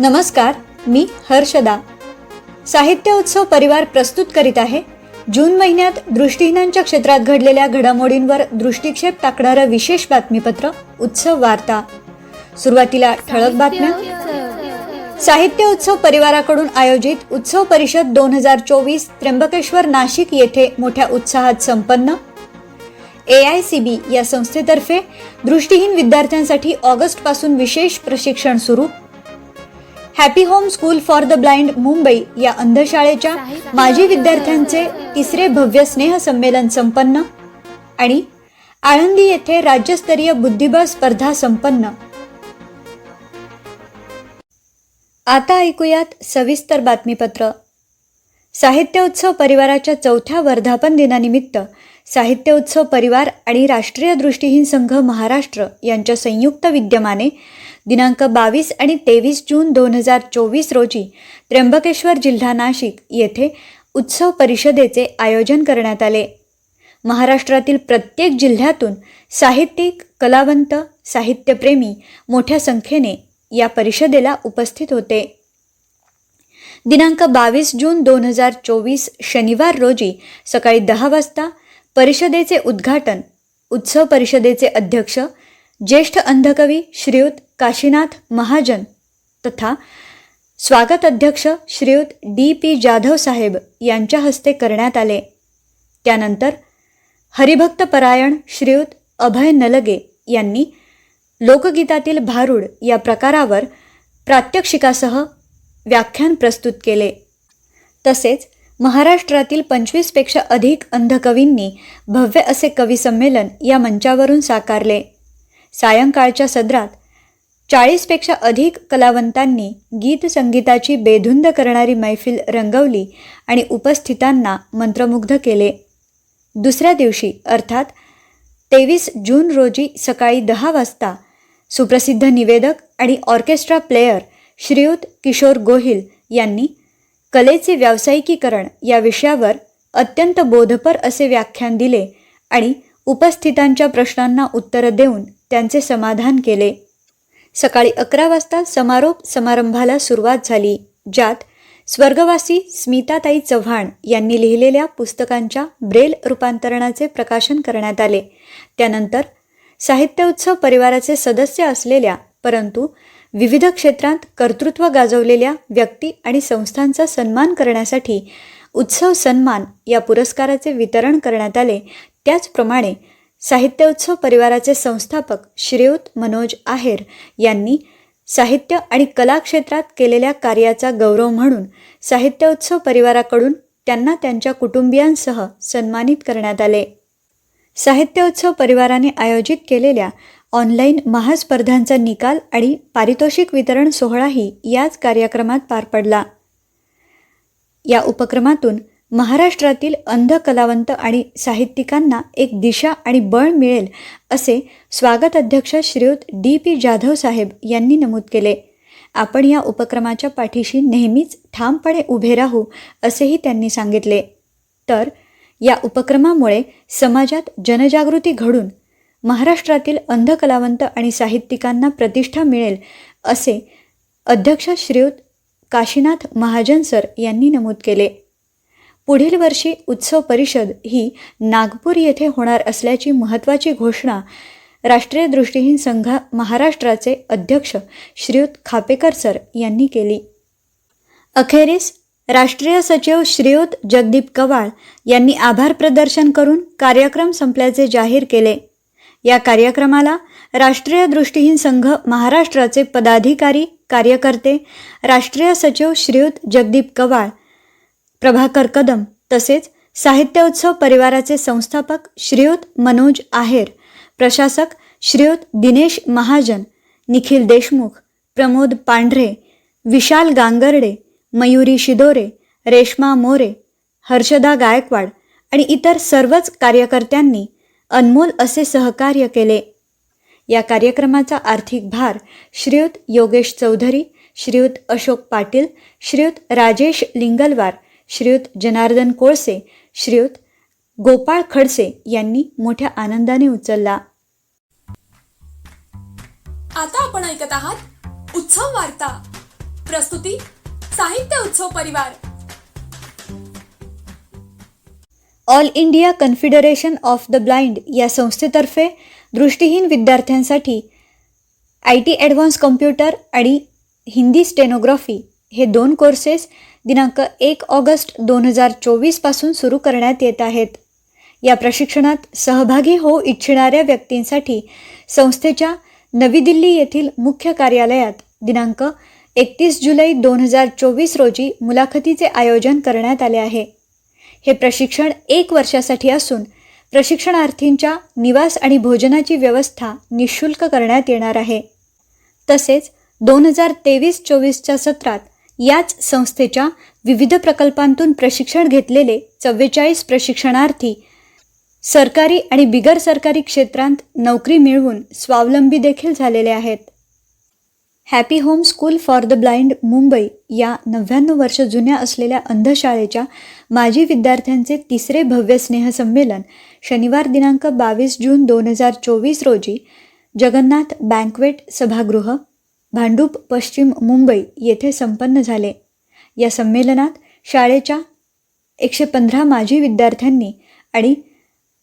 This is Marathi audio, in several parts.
नमस्कार मी हर्षदा. साहित्य उत्सव परिवार प्रस्तुत करीत आहे. जून महिन्यात दृष्टीहीनांच्या क्षेत्रात घडलेल्या घडामोडींवर दृष्टिक्षेप टाकणारं विशेष बातमीपत्र उत्सव वार्ता. सुरुवातीला ठळक बातम्या. साहित्य उत्सव परिवाराकडून आयोजित उत्सव परिषद दोन हजार चोवीस त्र्यंबकेश्वर नाशिक येथे मोठ्या उत्साहात संपन्न. ए आय सी बी या संस्थेतर्फे दृष्टीहीन विद्यार्थ्यांसाठी ऑगस्टपासून विशेष प्रशिक्षण सुरू. Happy Home School for the Blind Mumbai या अंधशाळेच्या माजी विद्यार्थ्यांचे तिसरे भव्य स्नेह संमेलन संपन्न. आणि आळंदी येथे राज्यस्तरीय बुद्धिबळ स्पर्धा संपन्न. आता ऐकूयात सविस्तर बातमीपत्र. साहित्य उत्सव परिवाराच्या चौथ्या वर्धापन दिनानिमित्त साहित्य उत्सव परिवार आणि राष्ट्रीय दृष्टीहीन संघ महाराष्ट्र यांच्या संयुक्त विद्यमाने दिनांक बावीस आणि तेवीस जून दोन हजार चोवीस रोजी त्र्यंबकेश्वर जिल्हा नाशिक येथे उत्सव परिषदेचे आयोजन करण्यात आले. महाराष्ट्रातील प्रत्येक जिल्ह्यातून साहित्यिक कलावंत साहित्यप्रेमी मोठ्या संख्येने या परिषदेला उपस्थित होते. दिनांक बावीस जून दोन हजार चोवीस शनिवार रोजी सकाळी दहा वाजता परिषदेचे उद्घाटन उत्सव परिषदेचे अध्यक्ष ज्येष्ठ अंधकवी श्रीयुत काशीनाथ महाजन तथा स्वागत अध्यक्ष श्रीयुत डी पी जाधव साहेब यांच्या हस्ते करण्यात आले. त्यानंतर हरिभक्त परायण श्रीयुत अभय नलगे यांनी लोकगीतातील भारूड या प्रकारावर प्रात्यक्षिकासह व्याख्यान प्रस्तुत केले. तसेच महाराष्ट्रातील पंचवीसपेक्षा अधिक अंधकवींनी भव्य असे कवी संमेलन या मंचावरून साकारले. सायंकाळच्या सदरात चाळीसपेक्षा अधिक कलावंतांनी गीत संगीताची बेधुंद करणारी मैफिल रंगवली आणि उपस्थितांना मंत्रमुग्ध केले. दुसऱ्या दिवशी अर्थात तेवीस जून रोजी सकाळी दहा वाजता सुप्रसिद्ध निवेदक आणि ऑर्केस्ट्रा प्लेयर श्रीयुत किशोर गोहिल यांनी कलेचे व्यावसायिकीकरण या विषयावर अत्यंत बोधपर असे व्याख्यान दिले आणि उपस्थितांच्या प्रश्नांना उत्तरं देऊन त्यांचे समाधान केले. सकाळी अकरा वाजता समारोप समारंभाला सुरुवात झाली ज्यात स्वर्गवासी स्मिताताई चव्हाण यांनी लिहिलेल्या पुस्तकांच्या ब्रेल रूपांतरणाचे प्रकाशन करण्यात आले. त्यानंतर साहित्य उत्सव परिवाराचे सदस्य असलेल्या परंतु विविध क्षेत्रात कर्तृत्व गाजवलेल्या व्यक्ती आणि संस्थांचा सन्मान करण्यासाठी उत्सव सन्मान या पुरस्काराचे वितरण करण्यात आले. त्याचप्रमाणे साहित्य उत्सव परिवाराचे संस्थापक श्रीयुत मनोज आहेर यांनी साहित्य आणि कला क्षेत्रात केलेल्या कार्याचा गौरव म्हणून साहित्य उत्सव परिवाराकडून त्यांना त्यांच्या कुटुंबियांसह सन्मानित करण्यात आले. साहित्य उत्सव परिवाराने आयोजित केलेल्या ऑनलाईन महास्पर्धांचा निकाल आणि पारितोषिक वितरण सोहळाही याच कार्यक्रमात पार पडला. या उपक्रमातून महाराष्ट्रातील अंध कलावंत आणि साहित्यिकांना एक दिशा आणि बळ मिळेल असे स्वागत अध्यक्ष श्रीयुत डी पी जाधव साहेब यांनी नमूद केले. आपण या उपक्रमाच्या पाठीशी नेहमीच ठामपणे उभे राहू असेही त्यांनी सांगितले. तर या उपक्रमामुळे समाजात जनजागृती घडून महाराष्ट्रातील अंध कलावंत आणि साहित्यिकांना प्रतिष्ठा मिळेल असे अध्यक्ष श्रीयुत काशीनाथ महाजन सर यांनी नमूद केले. पुढील वर्षी उत्सव परिषद ही नागपूर येथे होणार असल्याची महत्त्वाची घोषणा राष्ट्रीय दृष्टीहीन संघ महाराष्ट्राचे अध्यक्ष श्रीयुत खापेकर सर यांनी केली. अखेरीस राष्ट्रीय सचिव श्रीयुत जगदीप कवाळ यांनी आभार प्रदर्शन करून कार्यक्रम संपल्याचे जाहीर केले. या कार्यक्रमाला राष्ट्रीय दृष्टीहीन संघ महाराष्ट्राचे पदाधिकारी कार्यकर्ते राष्ट्रीय सचिव श्रीयुत जगदीप कवाळ प्रभाकर कदम तसेच साहित्य उत्सव परिवाराचे संस्थापक श्रीयुत मनोज आहेर प्रशासक श्रीयुत दिनेश महाजन निखिल देशमुख प्रमोद पांढरे विशाल गांगर्डे मयुरी शिदोरे रेश्मा मोरे हर्षदा गायकवाड आणि इतर सर्वच कार्यकर्त्यांनी अनमोल असे सहकार्य केले. या कार्यक्रमाचा आर्थिक भार श्रीयुत योगेश चौधरी श्रीयुत अशोक पाटील श्रीयुत राजेश लिंगलवार श्रीयुत जनार्दन कोळसे श्रीयुत गोपाळ खडसे यांनी मोठ्या आनंदाने उचलला. आता आपण ऐकत आहात उत्सव वार्ता. प्रस्तुती साहित्य उत्सव परिवार. All India Confederation of the Blind या संस्थेतर्फे दृष्टीहीन विद्यार्थ्यांसाठी आय टी ॲडव्हान्स कम्प्युटर आणि हिंदी स्टेनोग्राफी हे दोन कोर्सेस दिनांक एक ऑगस्ट दोन हजार चोवीसपासून सुरू करण्यात येत आहेत. या प्रशिक्षणात सहभागी होऊ इच्छिणाऱ्या व्यक्तींसाठी संस्थेच्या नवी दिल्ली येथील मुख्य कार्यालयात दिनांक एकतीस जुलै दोन हजार चोवीस रोजी मुलाखतीचे आयोजन करण्यात आले आहे. हे प्रशिक्षण एक वर्षासाठी असून प्रशिक्षणार्थींच्या निवास आणि भोजनाची व्यवस्था निशुल्क करण्यात येणार आहे. तसेच दोन हजार तेवीस चोवीसच्या सत्रात याच संस्थेच्या विविध प्रकल्पांतून प्रशिक्षण घेतलेले चव्वेचाळीस प्रशिक्षणार्थी सरकारी आणि बिगर सरकारी क्षेत्रांत नोकरी मिळवून स्वावलंबी देखील झालेले आहेत. Happy Home School for the Blind Mumbai या नव्याण्णव वर्ष जुन्या असलेल्या अंधशाळेच्या माजी विद्यार्थ्यांचे तिसरे भव्य स्नेहसंमेलन शनिवार दिनांक बावीस जून दोन हजार चोवीस रोजी जगन्नाथ बँकवेट सभागृह भांडूप पश्चिम मुंबई येथे संपन्न झाले. या संमेलनात शाळेच्या एकशे पंधरा माजी विद्यार्थ्यांनी आणि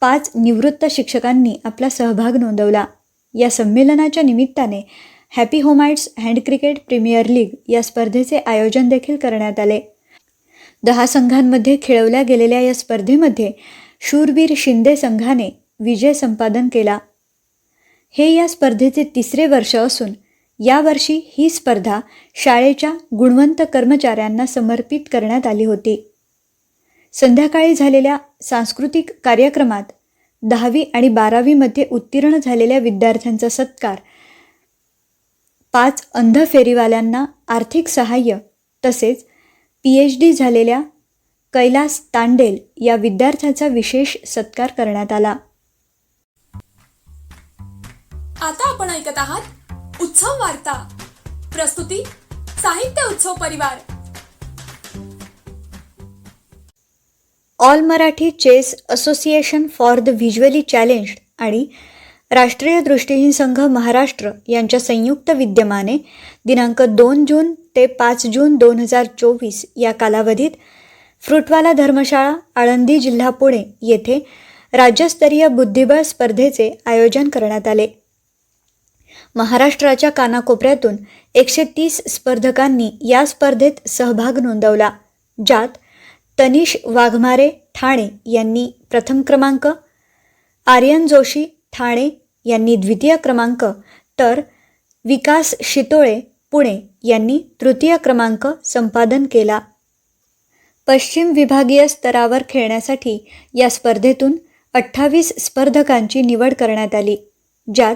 पाच निवृत्त शिक्षकांनी आपला सहभाग नोंदवला. या संमेलनाच्या निमित्ताने Happy Homeites Hand Cricket Premier League या स्पर्धेचे आयोजन देखील करण्यात आले. दहा संघांमध्ये खेळवल्या गेलेल्या या स्पर्धेमध्ये शूरवीर शिंदे संघाने विजय संपादन केला. हे या स्पर्धेचे तिसरे वर्ष असून यावर्षी ही स्पर्धा शाळेच्या गुणवंत कर्मचाऱ्यांना समर्पित करण्यात आली होती. संध्याकाळी झालेल्या सांस्कृतिक कार्यक्रमात दहावी आणि बारावीमध्ये उत्तीर्ण झालेल्या विद्यार्थ्यांचा सत्कार पाच अंध फेरीवाल्यांना आर्थिक सहाय्य तसेच पी एच डी झालेल्या कैलास तांडेल या विद्यार्थ्याचा विशेष सत्कार करण्यात आला. आता आपण ऐकत आहात उत्सव वार्ता. प्रस्तुती साहित्य उत्सव परिवार. All Marathi Chess Association for the Visually Challenged आणि राष्ट्रीय दृष्टीहीन संघ महाराष्ट्र यांच्या संयुक्त विद्यमाने दिनांक दोन जून ते पाच जून दोन हजार चोवीस या कालावधीत फ्रुटवाला धर्मशाळा आळंदी जिल्हा पुणे येथे राज्यस्तरीय बुद्धिबळ स्पर्धेचे आयोजन करण्यात आले. महाराष्ट्राच्या कानाकोपऱ्यातून एकशे तीस स्पर्धकांनी या स्पर्धेत सहभाग नोंदवला ज्यात तनिष वाघमारे ठाणे यांनी प्रथम क्रमांक आर्यन जोशी ठाणे यांनी द्वितीय क्रमांक तर विकास शितोळे पुणे यांनी तृतीय क्रमांक संपादन केला. पश्चिम विभागीय स्तरावर खेळण्यासाठी या स्पर्धेतून अठ्ठावीस स्पर्धकांची निवड करण्यात आली ज्यात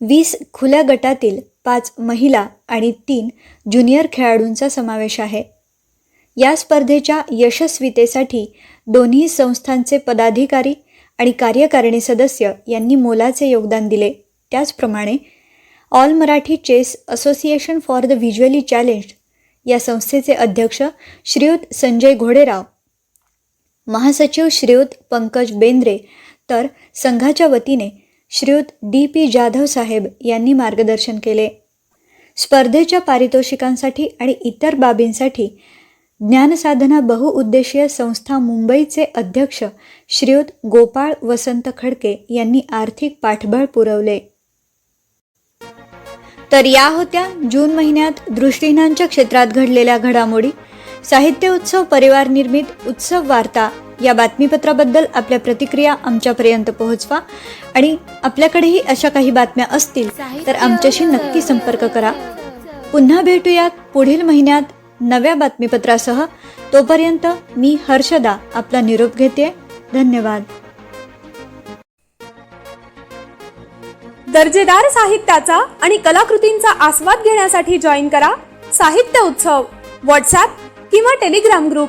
वीस खुल्या गटातील पाच महिला आणि तीन ज्युनियर खेळाडूंचा समावेश आहे. या स्पर्धेच्या यशस्वीतेसाठी दोन्ही संस्थांचे पदाधिकारी आणि कार्यकारिणी सदस्य यांनी मोलाचे योगदान दिले. त्याचप्रमाणे All Marathi Chess Association for the Visually Challenged या संस्थेचे अध्यक्ष श्रीयुत संजय घोडेराव महासचिव श्रीयुत पंकज बेंद्रे तर संघाच्या वतीने श्रीयुत डी पी जाधव साहेब यांनी मार्गदर्शन केले. स्पर्धेच्या पारितोषिकांसाठी आणि इतर बाबींसाठी ज्ञानसाधना बहुउद्देशीय संस्था मुंबईचे अध्यक्ष श्रीयुत गोपाळ वसंत खडके यांनी आर्थिक पाठबळ पुरवले. तर या होत्या जून महिन्यात दृष्टीहीनांच्या क्षेत्रात घडलेल्या घडामोडी. साहित्य उत्सव परिवार निर्मित उत्सव वार्ता या बातमीपत्राबद्दल आपल्या प्रतिक्रिया आमच्यापर्यंत पोहोचवा. आणि आपल्याकडेही अशा काही बातम्या असतील तर आमच्याशी नक्की संपर्क करा. पुन्हा भेटूयात पुढील महिन्यात नव्या बातमीपत्रासह. तोपर्यंत मी हर्षदा आपला निरोप घेते. धन्यवाद. दर्जेदार साहित्याचा आणि कलाकृतींचा आस्वाद घेण्यासाठी जॉईन करा साहित्य उत्सव. व्हॉट्सॲप किंवा टेलिग्राम ग्रुप